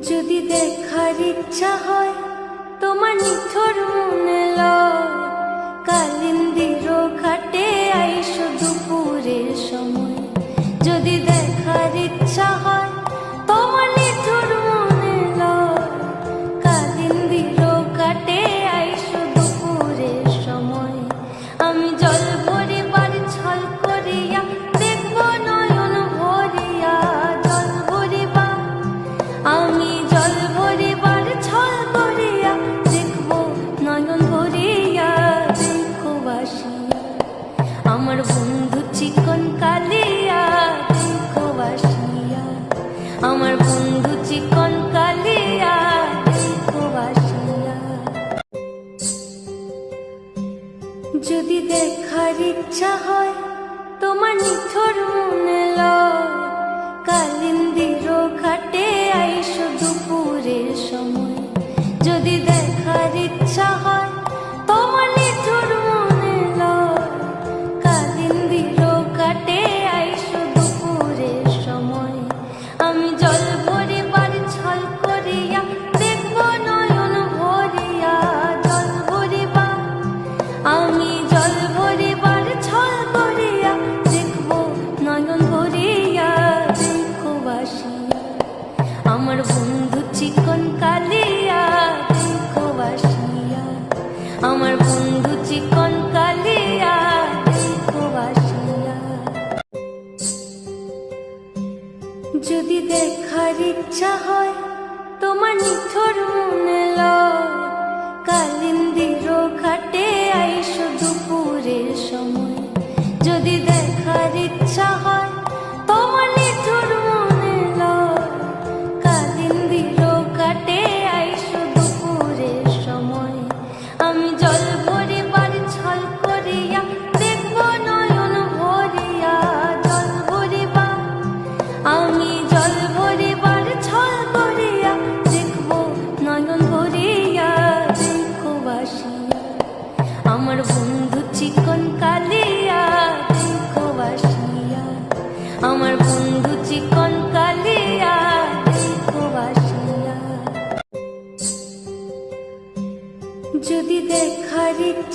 যদি দেখার ইচ্ছা হয় তোমার নিথর আমার বন্ধু চিকন কালিয়া আমার বন্ধু চিকন কালিয়া যদি দেখার ইচ্ছা হয়, তোমার নিথর মনে লয় বন্ধু চিকন কালিয়া, দেখো আসিয়া আমার বন্ধু চিকন কালিয়া, দেখো আসিয়া যদি দেখার ইচ্ছা হয়, তোমার নিথর মনে লয় কালিন্দির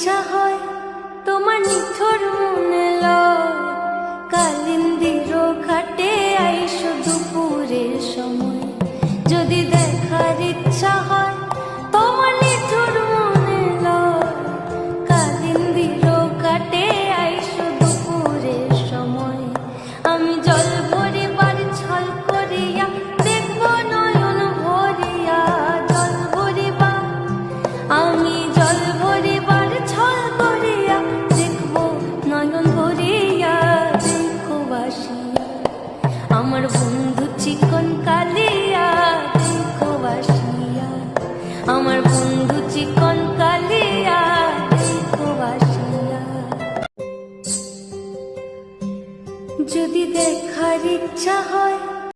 ইচ্ছা হয় তোমার নিথর মনে লয়। কালিন্দির ঘাটে আইসো দুপুরের cha hơi.